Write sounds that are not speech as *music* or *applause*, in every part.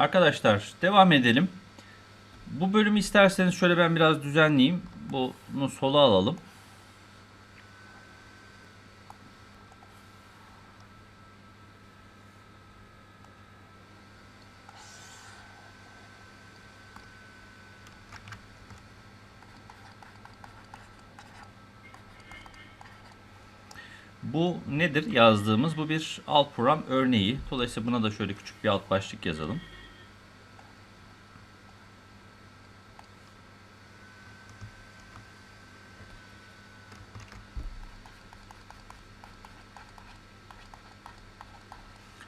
Arkadaşlar devam edelim. Bu bölümü isterseniz şöyle ben biraz düzenleyeyim. Bunu sola alalım. Bu nedir yazdığımız? Bu bir alt program örneği. Dolayısıyla buna da şöyle küçük bir alt başlık yazalım.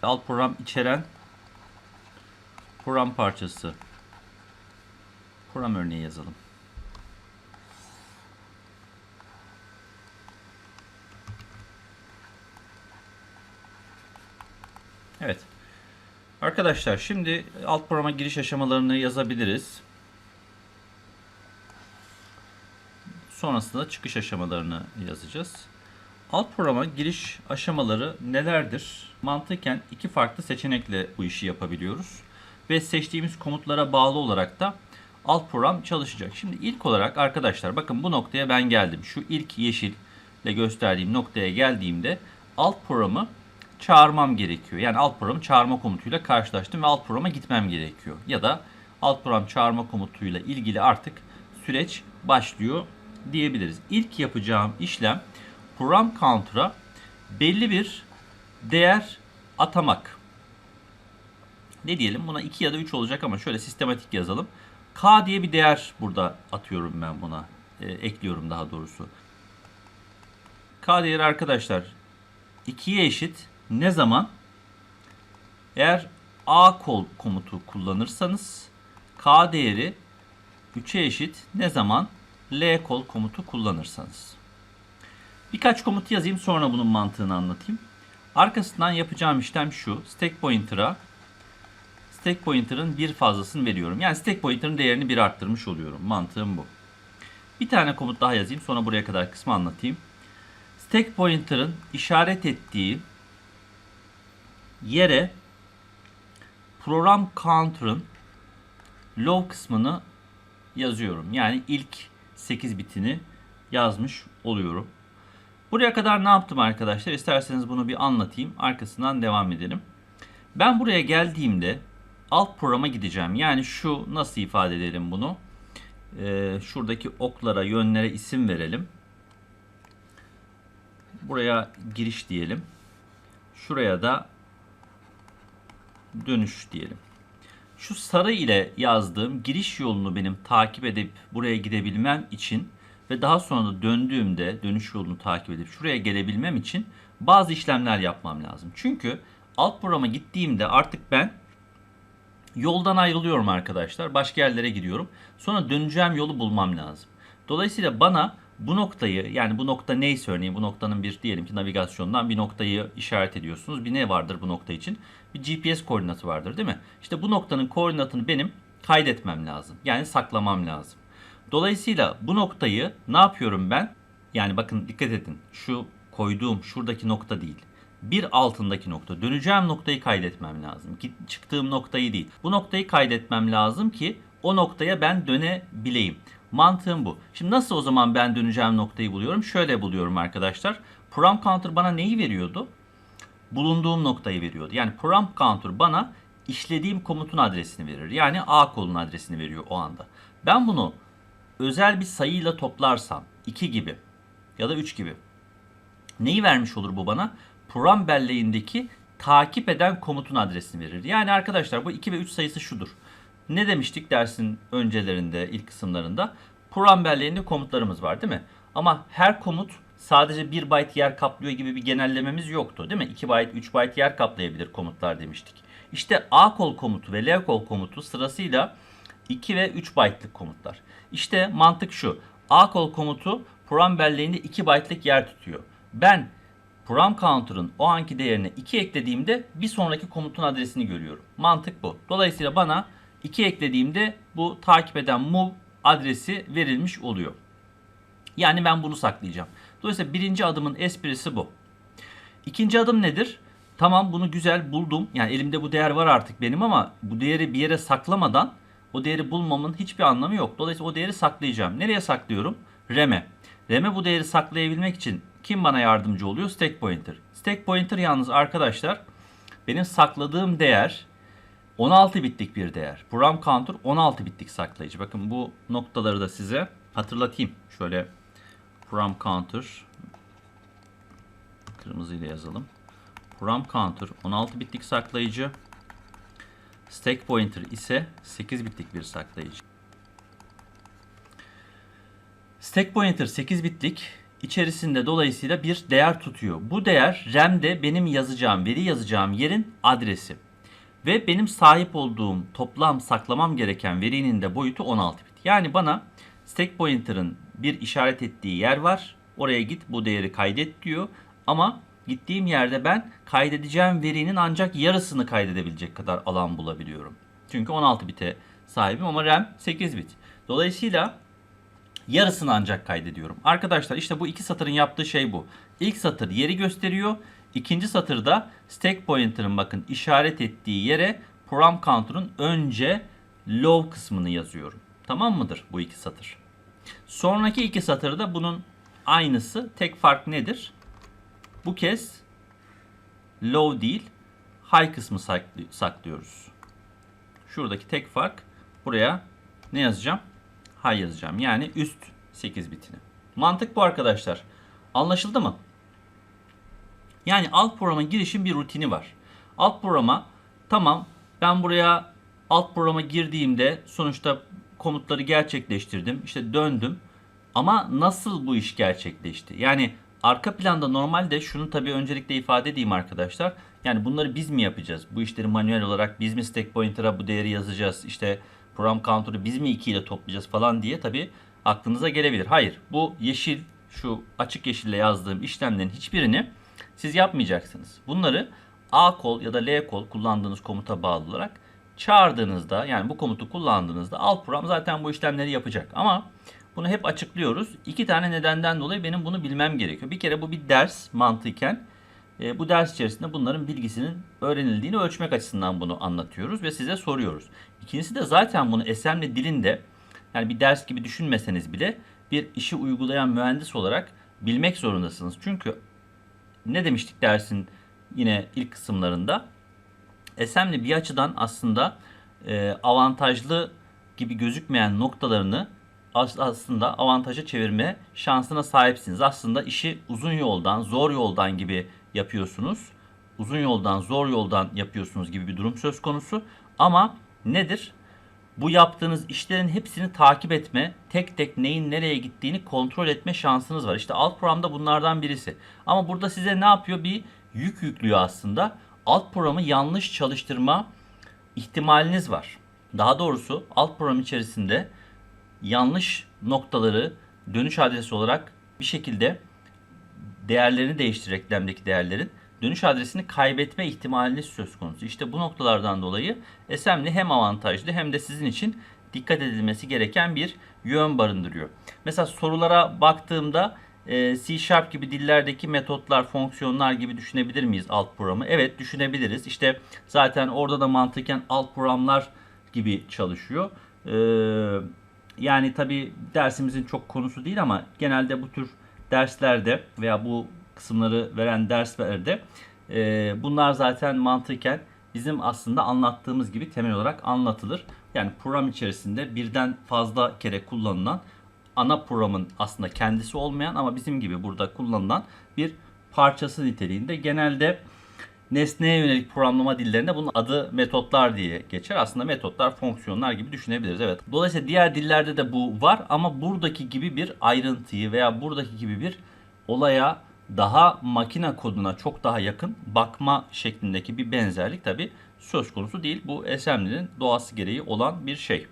Alt program içeren program parçası. Program örneği yazalım. Evet. Arkadaşlar şimdi alt programa giriş aşamalarını yazabiliriz. Sonrasında çıkış aşamalarını yazacağız. Alt programa giriş aşamaları nelerdir? Mantıken iki farklı seçenekle bu işi yapabiliyoruz. Ve seçtiğimiz komutlara bağlı olarak da alt program çalışacak. Şimdi ilk olarak arkadaşlar bakın bu noktaya ben geldim. Şu ilk yeşille gösterdiğim noktaya geldiğimde alt programı çağırmam gerekiyor. Yani alt programı çağırma komutuyla karşılaştım ve alt programa gitmem gerekiyor. Ya da alt program çağırma komutuyla ilgili artık süreç başlıyor diyebiliriz. İlk yapacağım işlem program counter'a belli bir değer atamak. Ne diyelim buna 2 ya da 3 olacak ama şöyle sistematik yazalım. K diye bir değer burada atıyorum ben buna. E, ekliyorum daha doğrusu. K değeri arkadaşlar 2'ye eşit ne zaman? Eğer A kol komutu kullanırsanız K değeri 3'e eşit ne zaman? L kol komutu kullanırsanız. Birkaç komut yazayım sonra bunun mantığını anlatayım. Arkasından yapacağım işlem şu. Stack pointer'a stack pointer'ın bir fazlasını veriyorum. Yani stack pointer'ın değerini bir arttırmış oluyorum. Mantığım bu. Bir tane komut daha yazayım sonra buraya kadar kısmı anlatayım. Stack pointer'ın işaret ettiği yere program counter'ın low kısmını yazıyorum. Yani ilk 8 bitini yazmış oluyorum. Buraya kadar ne yaptım arkadaşlar? İsterseniz bunu bir anlatayım. Arkasından devam edelim. Ben buraya geldiğimde alt programa gideceğim. Yani şu nasıl ifade edelim bunu? Ee, şuradaki oklara, yönlere isim verelim. Buraya giriş diyelim. Şuraya da dönüş diyelim. Şu sarı ile yazdığım giriş yolunu benim takip edip buraya gidebilmem için ve daha sonra da döndüğümde dönüş yolunu takip edip şuraya gelebilmem için bazı işlemler yapmam lazım. Çünkü alt programa gittiğimde artık ben yoldan ayrılıyorum arkadaşlar. Başka yerlere gidiyorum. Sonra döneceğim yolu bulmam lazım. Dolayısıyla bana bu noktayı yani bu nokta neyse örneğin bu noktanın bir diyelim ki navigasyondan bir noktayı işaret ediyorsunuz. Bir ne vardır bu nokta için? Bir GPS koordinatı vardır değil mi? İşte bu noktanın koordinatını benim kaydetmem lazım. Yani saklamam lazım. Dolayısıyla bu noktayı ne yapıyorum ben? Yani bakın dikkat edin. Şu koyduğum şuradaki nokta değil. Bir altındaki nokta. Döneceğim noktayı kaydetmem lazım. Çıktığım noktayı değil. Bu noktayı kaydetmem lazım ki o noktaya ben dönebileyim. Mantığım bu. Şimdi nasıl o zaman ben döneceğim noktayı buluyorum? Şöyle buluyorum arkadaşlar. Program counter bana neyi veriyordu? Bulunduğum noktayı veriyordu. Yani program counter bana işlediğim komutun adresini verir. Yani A kolunun adresini veriyor o anda. Ben bunu özel bir sayıyla toplarsam 2 gibi ya da 3 gibi neyi vermiş olur bu bana? Program belleğindeki takip eden komutun adresini verir. Yani arkadaşlar bu 2 ve 3 sayısı şudur. Ne demiştik dersin öncelerinde, ilk kısımlarında? Program belleğinde komutlarımız var değil mi? Ama her komut sadece 1 byte yer kaplıyor gibi bir genellememiz yoktu değil mi? 2 byte, 3 byte yer kaplayabilir komutlar demiştik. İşte A kol komutu ve L kol komutu sırasıyla 2 ve 3 byte'lık komutlar. İşte mantık şu. A kol komutu program belleğinde 2 byte'lık yer tutuyor. Ben program counter'ın o anki değerine 2 eklediğimde bir sonraki komutun adresini görüyorum. Mantık bu. Dolayısıyla bana 2 eklediğimde bu takip eden move adresi verilmiş oluyor. Yani ben bunu saklayacağım. Dolayısıyla birinci adımın esprisi bu. İkinci adım nedir? Tamam bunu güzel buldum. Yani elimde bu değer var artık benim ama bu değeri bir yere saklamadan o değeri bulmamın hiçbir anlamı yok. Dolayısıyla o değeri saklayacağım. Nereye saklıyorum? RAM'e. RAM'e bu değeri saklayabilmek için kim bana yardımcı oluyor? Stack pointer. Stack pointer yalnız arkadaşlar benim sakladığım değer 16 bitlik bir değer. Bu RAM counter 16 bitlik saklayıcı. Bakın bu noktaları da size hatırlatayım. Şöyle RAM counter kırmızıyla yazalım. RAM counter 16 bitlik saklayıcı. Stack pointer ise 8 bitlik bir saklayıcı. Stack pointer 8 bitlik içerisinde dolayısıyla bir değer tutuyor. Bu değer RAM'de benim yazacağım, veri yazacağım yerin adresi. Ve benim sahip olduğum toplam saklamam gereken verinin de boyutu 16 bit. Yani bana stack pointer'ın bir işaret ettiği yer var. Oraya git bu değeri kaydet diyor. Ama gittiğim yerde ben kaydedeceğim verinin ancak yarısını kaydedebilecek kadar alan bulabiliyorum. Çünkü 16 bite sahibim ama RAM 8 bit. Dolayısıyla yarısını ancak kaydediyorum. Arkadaşlar işte bu iki satırın yaptığı şey bu. İlk satır yeri gösteriyor. İkinci satırda stack pointer'ın bakın işaret ettiği yere program counter'ın önce low kısmını yazıyorum. Tamam mıdır bu iki satır? Sonraki iki satırda bunun aynısı. Tek fark nedir? Bu kez low değil high kısmı saklı- saklıyoruz. Şuradaki tek fark buraya ne yazacağım? High yazacağım. Yani üst 8 bitini. Mantık bu arkadaşlar. Anlaşıldı mı? Yani alt programa girişin bir rutini var. Alt programa tamam ben buraya alt programa girdiğimde sonuçta komutları gerçekleştirdim. İşte döndüm. Ama nasıl bu iş gerçekleşti? Yani arka planda normalde şunu tabii öncelikle ifade edeyim arkadaşlar. Yani bunları biz mi yapacağız? Bu işleri manuel olarak biz mi stack pointer'a bu değeri yazacağız? İşte program counter'ı biz mi 2 ile toplayacağız falan diye tabii aklınıza gelebilir. Hayır bu yeşil şu açık yeşille yazdığım işlemlerin hiçbirini siz yapmayacaksınız. Bunları A kol ya da L kol kullandığınız komuta bağlı olarak çağırdığınızda yani bu komutu kullandığınızda alt program zaten bu işlemleri yapacak. Ama bunu hep açıklıyoruz. İki tane nedenden dolayı benim bunu bilmem gerekiyor. Bir kere bu bir ders mantıken. E, bu ders içerisinde bunların bilgisinin öğrenildiğini ölçmek açısından bunu anlatıyoruz ve size soruyoruz. İkincisi de zaten bunu assembly dilinde yani bir ders gibi düşünmeseniz bile bir işi uygulayan mühendis olarak bilmek zorundasınız. Çünkü ne demiştik dersin yine ilk kısımlarında? Assembly bir açıdan aslında e, avantajlı gibi gözükmeyen noktalarını aslında avantaja çevirme şansına sahipsiniz. Aslında işi uzun yoldan, zor yoldan gibi yapıyorsunuz. Uzun yoldan, zor yoldan yapıyorsunuz gibi bir durum söz konusu. Ama nedir? Bu yaptığınız işlerin hepsini takip etme, tek tek neyin nereye gittiğini kontrol etme şansınız var. İşte alt programda bunlardan birisi. Ama burada size ne yapıyor? Bir yük yüklüyor aslında. Alt programı yanlış çalıştırma ihtimaliniz var. Daha doğrusu alt program içerisinde yanlış noktaları dönüş adresi olarak bir şekilde değerlerini değiştir eklemdeki değerlerin dönüş adresini kaybetme ihtimaliniz söz konusu. İşte bu noktalardan dolayı assembly hem avantajlı hem de sizin için dikkat edilmesi gereken bir yön barındırıyor. Mesela sorulara baktığımda e, C Sharp gibi dillerdeki metotlar, fonksiyonlar gibi düşünebilir miyiz alt programı? Evet düşünebiliriz. İşte zaten orada da mantıken alt programlar gibi çalışıyor. Ee, yani tabi dersimizin çok konusu değil ama genelde bu tür derslerde veya bu kısımları veren derslerde e, bunlar zaten mantıken bizim aslında anlattığımız gibi temel olarak anlatılır. Yani program içerisinde birden fazla kere kullanılan ana programın aslında kendisi olmayan ama bizim gibi burada kullanılan bir parçası niteliğinde genelde nesneye yönelik programlama dillerinde bunun adı metotlar diye geçer. Aslında metotlar fonksiyonlar gibi düşünebiliriz. Evet. Dolayısıyla diğer dillerde de bu var ama buradaki gibi bir ayrıntıyı veya buradaki gibi bir olaya daha makine koduna çok daha yakın bakma şeklindeki bir benzerlik tabi söz konusu değil. Bu assembly'nin doğası gereği olan bir şey.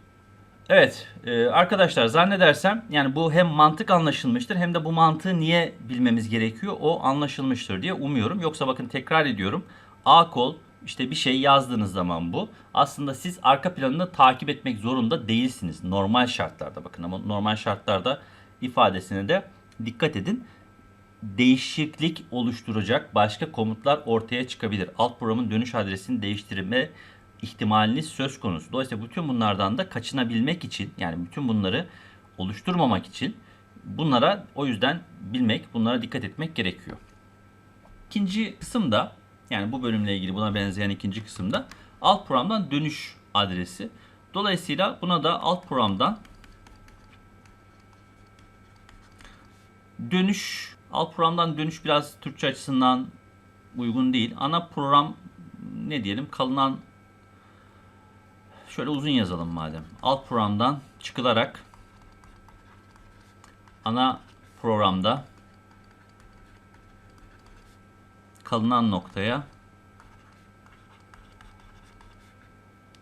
Evet e, arkadaşlar zannedersem yani bu hem mantık anlaşılmıştır hem de bu mantığı niye bilmemiz gerekiyor o anlaşılmıştır diye umuyorum. Yoksa bakın tekrar ediyorum A kol işte bir şey yazdığınız zaman bu aslında siz arka planını takip etmek zorunda değilsiniz normal şartlarda bakın ama normal şartlarda ifadesine de dikkat edin. değişiklik oluşturacak başka komutlar ortaya çıkabilir. Alt programın dönüş adresini değiştirme ihtimaliniz söz konusu. Dolayısıyla bütün bunlardan da kaçınabilmek için yani bütün bunları oluşturmamak için bunlara o yüzden bilmek, bunlara dikkat etmek gerekiyor. İkinci kısımda yani bu bölümle ilgili buna benzeyen ikinci kısımda alt programdan dönüş adresi. Dolayısıyla buna da alt programdan dönüş alt programdan dönüş biraz Türkçe açısından uygun değil. Ana program ne diyelim kalınan şöyle uzun yazalım madem. Alt programdan çıkılarak ana programda kalınan noktaya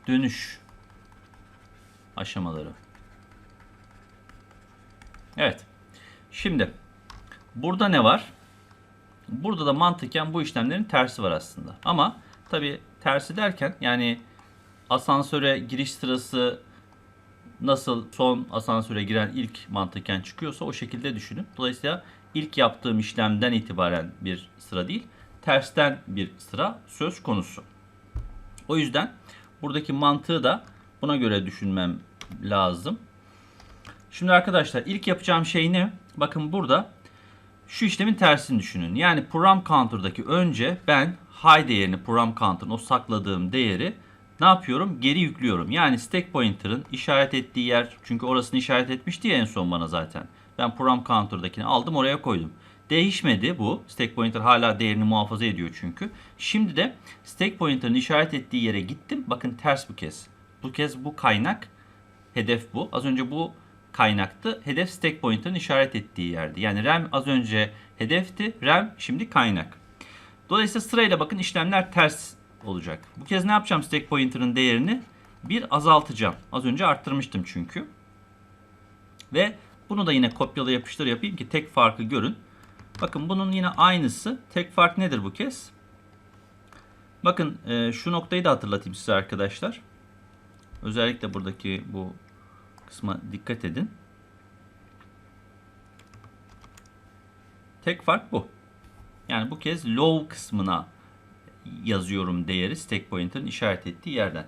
dönüş aşamaları. Evet. Şimdi burada ne var? Burada da mantıken bu işlemlerin tersi var aslında. Ama tabi tersi derken yani asansöre giriş sırası nasıl son asansöre giren ilk mantıken çıkıyorsa o şekilde düşünün. Dolayısıyla ilk yaptığım işlemden itibaren bir sıra değil, tersten bir sıra söz konusu. O yüzden buradaki mantığı da buna göre düşünmem lazım. Şimdi arkadaşlar ilk yapacağım şey ne? Bakın burada şu işlemin tersini düşünün. Yani program counter'daki önce ben high değerini program counter'ın o sakladığım değeri ne yapıyorum? Geri yüklüyorum. Yani stack pointer'ın işaret ettiği yer çünkü orasını işaret etmişti ya en son bana zaten. Ben program counter'dakini aldım oraya koydum. Değişmedi bu. Stack pointer hala değerini muhafaza ediyor çünkü. Şimdi de stack pointer'ın işaret ettiği yere gittim. Bakın ters bu kez. Bu kez bu kaynak hedef bu. Az önce bu kaynaktı. Hedef stack pointer'ın işaret ettiği yerdi. Yani RAM az önce hedefti. RAM şimdi kaynak. Dolayısıyla sırayla bakın işlemler ters olacak. Bu kez ne yapacağım stack pointer'ın değerini? Bir azaltacağım. Az önce arttırmıştım çünkü. Ve bunu da yine kopyala yapıştır yapayım ki tek farkı görün. Bakın bunun yine aynısı. Tek fark nedir bu kez? Bakın e, şu noktayı da hatırlatayım size arkadaşlar. Özellikle buradaki bu kısma dikkat edin. Tek fark bu. Yani bu kez low kısmına yazıyorum değeri stack pointer'ın işaret ettiği yerden.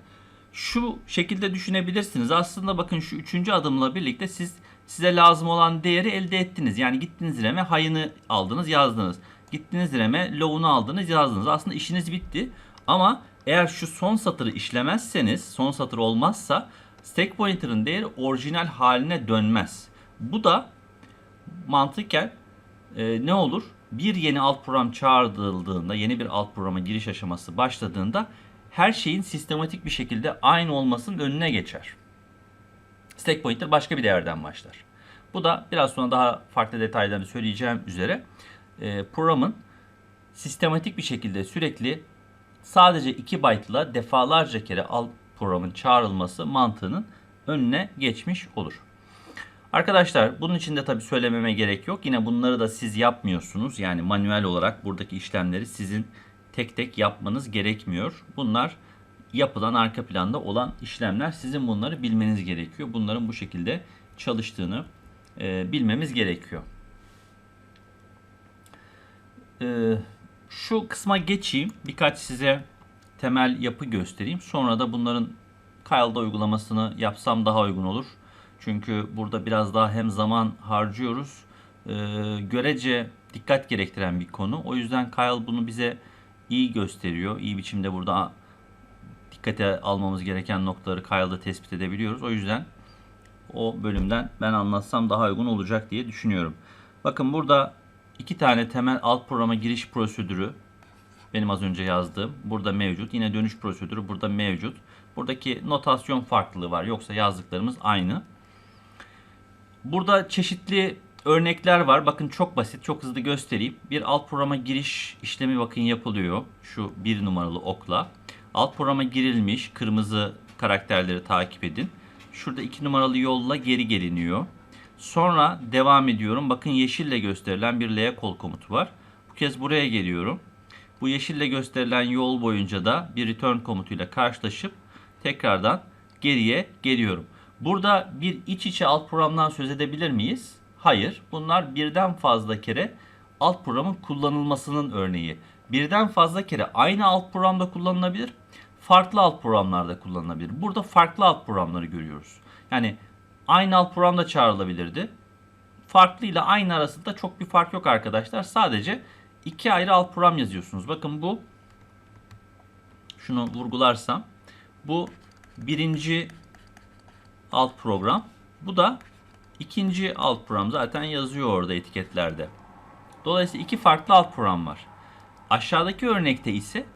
Şu şekilde düşünebilirsiniz. Aslında bakın şu üçüncü adımla birlikte siz size lazım olan değeri elde ettiniz. Yani gittiniz RAM'e high'ını aldınız yazdınız. Gittiniz RAM'e low'unu aldınız yazdınız. Aslında işiniz bitti. Ama eğer şu son satırı işlemezseniz, son satır olmazsa stack pointer'ın değeri orijinal haline dönmez. Bu da mantıken e, ne olur? Bir yeni alt program çağrıldığında, yeni bir alt programa giriş aşaması başladığında her şeyin sistematik bir şekilde aynı olmasının önüne geçer. Stack pointer başka bir değerden başlar. Bu da biraz sonra daha farklı detaylarını söyleyeceğim üzere e, programın sistematik bir şekilde sürekli sadece 2 byte'la defalarca kere alt programın çağrılması mantığının önüne geçmiş olur. Arkadaşlar bunun için de tabii söylememe gerek yok. Yine bunları da siz yapmıyorsunuz. Yani manuel olarak buradaki işlemleri sizin tek tek yapmanız gerekmiyor. Bunlar yapılan arka planda olan işlemler. Sizin bunları bilmeniz gerekiyor. Bunların bu şekilde çalıştığını e, bilmemiz gerekiyor. E, şu kısma geçeyim. Birkaç size temel yapı göstereyim. Sonra da bunların Kyle'da uygulamasını yapsam daha uygun olur. Çünkü burada biraz daha hem zaman harcıyoruz. E, görece dikkat gerektiren bir konu. O yüzden Kyle bunu bize iyi gösteriyor. İyi biçimde burada dikkate almamız gereken noktaları Kyle'da tespit edebiliyoruz. O yüzden o bölümden ben anlatsam daha uygun olacak diye düşünüyorum. Bakın burada iki tane temel alt programa giriş prosedürü benim az önce yazdığım burada mevcut. Yine dönüş prosedürü burada mevcut. Buradaki notasyon farklılığı var. Yoksa yazdıklarımız aynı. Burada çeşitli örnekler var. Bakın çok basit, çok hızlı göstereyim. Bir alt programa giriş işlemi bakın yapılıyor. Şu bir numaralı okla. Alt programa girilmiş. Kırmızı karakterleri takip edin. Şurada iki numaralı yolla geri geliniyor. Sonra devam ediyorum. Bakın yeşille gösterilen bir L kol komutu var. Bu kez buraya geliyorum. Bu yeşille gösterilen yol boyunca da bir return komutuyla karşılaşıp tekrardan geriye geliyorum. Burada bir iç içe alt programdan söz edebilir miyiz? Hayır. Bunlar birden fazla kere alt programın kullanılmasının örneği. Birden fazla kere aynı alt programda kullanılabilir. Farklı alt programlarda kullanılabilir. Burada farklı alt programları görüyoruz. Yani aynı alt programda çağrılabilirdi. Farklı ile aynı arasında çok bir fark yok arkadaşlar. Sadece iki ayrı alt program yazıyorsunuz. Bakın bu şunu vurgularsam bu birinci alt program. Bu da ikinci alt program. Zaten yazıyor orada etiketlerde. Dolayısıyla iki farklı alt program var. Aşağıdaki örnekte ise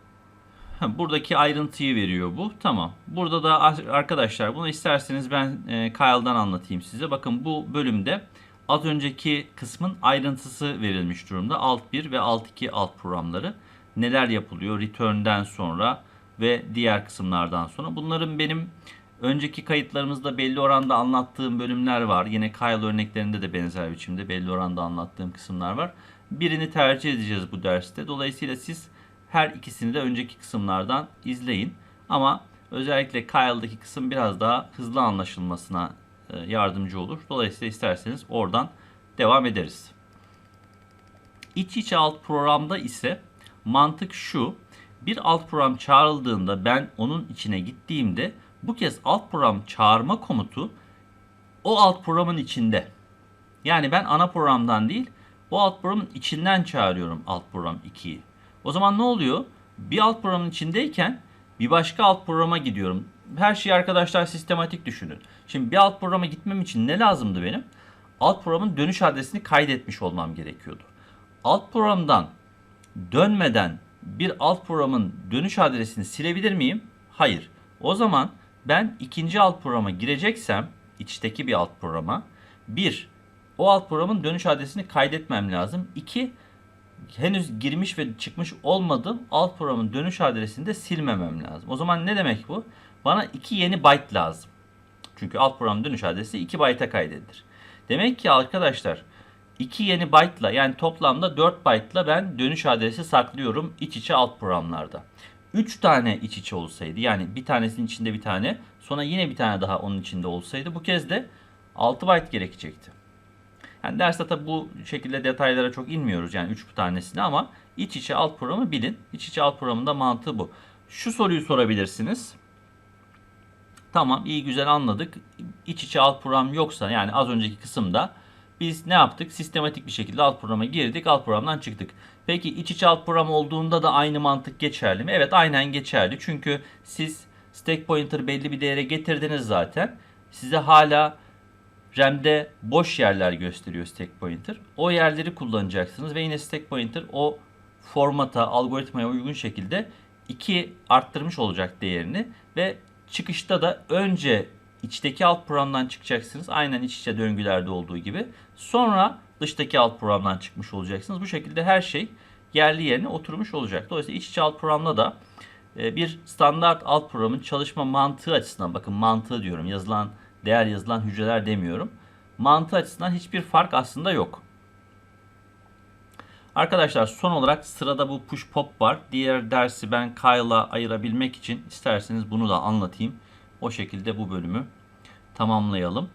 buradaki ayrıntıyı veriyor bu. Tamam. Burada da arkadaşlar bunu isterseniz ben e, Kyle'dan anlatayım size. Bakın bu bölümde az önceki kısmın ayrıntısı verilmiş durumda. Alt 1 ve alt 2 alt programları. Neler yapılıyor return'den sonra ve diğer kısımlardan sonra. Bunların benim önceki kayıtlarımızda belli oranda anlattığım bölümler var. Yine Kyle örneklerinde de benzer biçimde belli oranda anlattığım kısımlar var. Birini tercih edeceğiz bu derste. Dolayısıyla siz her ikisini de önceki kısımlardan izleyin. Ama özellikle Kyle'daki kısım biraz daha hızlı anlaşılmasına e, yardımcı olur. Dolayısıyla isterseniz oradan devam ederiz. İç içe alt programda ise mantık şu. Bir alt program çağrıldığında ben onun içine gittiğimde bu kez alt program çağırma komutu o alt programın içinde. Yani ben ana programdan değil o alt programın içinden çağırıyorum alt program 2'yi. O zaman ne oluyor? Bir alt programın içindeyken bir başka alt programa gidiyorum. Her şeyi arkadaşlar sistematik düşünün. Şimdi bir alt programa gitmem için ne lazımdı benim? Alt programın dönüş adresini kaydetmiş olmam gerekiyordu. Alt programdan dönmeden bir alt programın dönüş adresini silebilir miyim? Hayır. O zaman ben ikinci alt programa gireceksem içteki bir alt programa bir o alt programın dönüş adresini kaydetmem lazım. İki henüz girmiş ve çıkmış olmadığım alt programın dönüş adresini de silmemem lazım. O zaman ne demek bu? Bana iki yeni byte lazım. Çünkü alt programın dönüş adresi 2 byte'a kaydedilir. Demek ki arkadaşlar 2 yeni byte'la yani toplamda 4 byte'la ben dönüş adresi saklıyorum iç içe alt programlarda. 3 tane iç içe olsaydı yani bir tanesinin içinde bir tane sonra yine bir tane daha onun içinde olsaydı bu kez de 6 byte gerekecekti. Yani derste tabi bu şekilde detaylara çok inmiyoruz yani 3 tanesini ama iç içe alt programı bilin. İç içe alt programında mantığı bu. Şu soruyu sorabilirsiniz. Tamam iyi güzel anladık. İç içe alt program yoksa yani az önceki kısımda biz ne yaptık? Sistematik bir şekilde alt programa girdik, alt programdan çıktık. Peki iç içe alt program olduğunda da aynı mantık geçerli mi? Evet aynen geçerli. Çünkü siz stack pointer belli bir değere getirdiniz zaten. Size hala RAM'de boş yerler gösteriyor stack pointer. O yerleri kullanacaksınız ve yine stack pointer o formata, algoritmaya uygun şekilde 2 arttırmış olacak değerini ve çıkışta da önce içteki alt programdan çıkacaksınız. Aynen iç içe döngülerde olduğu gibi. Sonra dıştaki alt programdan çıkmış olacaksınız. Bu şekilde her şey yerli yerine oturmuş olacak. Dolayısıyla iç içe alt programda da e, bir standart alt programın çalışma mantığı açısından bakın mantığı diyorum yazılan değer yazılan hücreler demiyorum. Mantığı açısından hiçbir fark aslında yok. Arkadaşlar son olarak sırada bu push pop var. Diğer dersi ben Kyle'a ayırabilmek için isterseniz bunu da anlatayım. O şekilde bu bölümü tamamlayalım.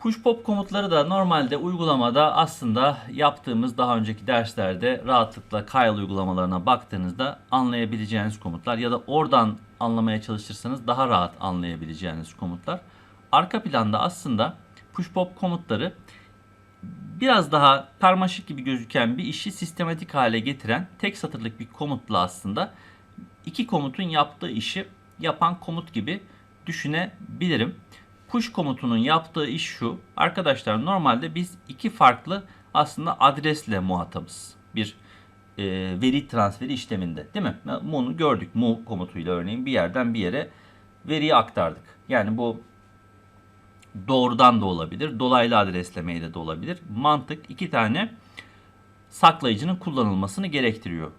Push pop komutları da normalde uygulamada aslında yaptığımız daha önceki derslerde rahatlıkla Kyle uygulamalarına baktığınızda anlayabileceğiniz komutlar ya da oradan anlamaya çalışırsanız daha rahat anlayabileceğiniz komutlar. Arka planda aslında push pop komutları biraz daha karmaşık gibi gözüken bir işi sistematik hale getiren tek satırlık bir komutla aslında iki komutun yaptığı işi yapan komut gibi düşünebilirim. Push komutunun yaptığı iş şu. Arkadaşlar normalde biz iki farklı aslında adresle muhatabız. Bir e, veri transferi işleminde değil mi? Bunu gördük move komutuyla örneğin bir yerden bir yere veriyi aktardık. Yani bu doğrudan da olabilir, dolaylı adreslemeyle de olabilir. Mantık iki tane saklayıcının kullanılmasını gerektiriyor.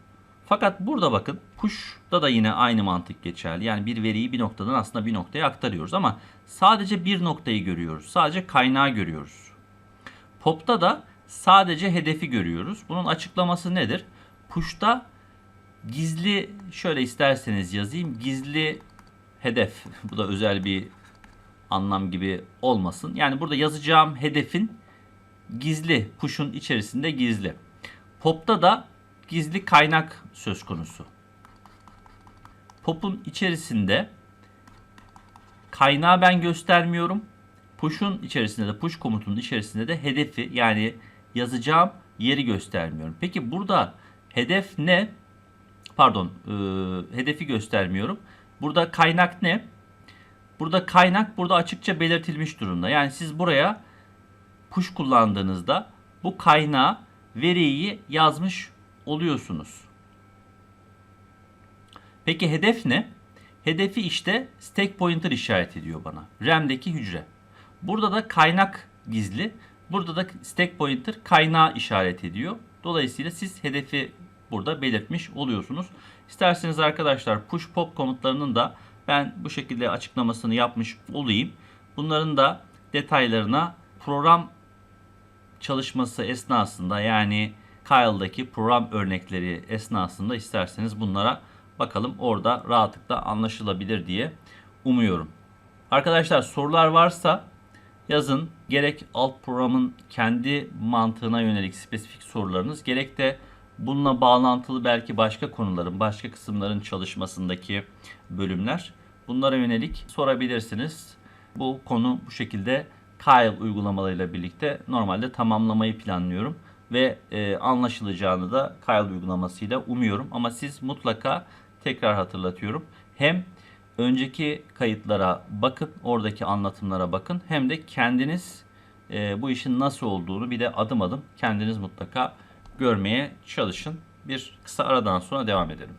Fakat burada bakın push'ta da yine aynı mantık geçerli. Yani bir veriyi bir noktadan aslında bir noktaya aktarıyoruz ama sadece bir noktayı görüyoruz. Sadece kaynağı görüyoruz. Pop'ta da sadece hedefi görüyoruz. Bunun açıklaması nedir? Push'ta gizli şöyle isterseniz yazayım. Gizli hedef. *laughs* Bu da özel bir anlam gibi olmasın. Yani burada yazacağım hedefin gizli, push'un içerisinde gizli. Pop'ta da gizli kaynak söz konusu. Pop'un içerisinde kaynağı ben göstermiyorum. Push'un içerisinde de push komutunun içerisinde de hedefi yani yazacağım yeri göstermiyorum. Peki burada hedef ne? Pardon, e, hedefi göstermiyorum. Burada kaynak ne? Burada kaynak burada açıkça belirtilmiş durumda. Yani siz buraya push kullandığınızda bu kaynağı veriyi yazmış oluyorsunuz. Peki hedef ne? Hedefi işte stack pointer işaret ediyor bana. RAM'deki hücre. Burada da kaynak gizli. Burada da stack pointer kaynağı işaret ediyor. Dolayısıyla siz hedefi burada belirtmiş oluyorsunuz. İsterseniz arkadaşlar push pop komutlarının da ben bu şekilde açıklamasını yapmış olayım. Bunların da detaylarına program çalışması esnasında yani Kyle'daki program örnekleri esnasında isterseniz bunlara bakalım. Orada rahatlıkla anlaşılabilir diye umuyorum. Arkadaşlar sorular varsa yazın. Gerek alt programın kendi mantığına yönelik spesifik sorularınız gerek de bununla bağlantılı belki başka konuların, başka kısımların çalışmasındaki bölümler. Bunlara yönelik sorabilirsiniz. Bu konu bu şekilde Kyle uygulamalarıyla birlikte normalde tamamlamayı planlıyorum ve e, anlaşılacağını da Kyle uygulamasıyla umuyorum. Ama siz mutlaka tekrar hatırlatıyorum. Hem önceki kayıtlara bakın, oradaki anlatımlara bakın hem de kendiniz e, bu işin nasıl olduğunu bir de adım adım kendiniz mutlaka görmeye çalışın. Bir kısa aradan sonra devam edelim.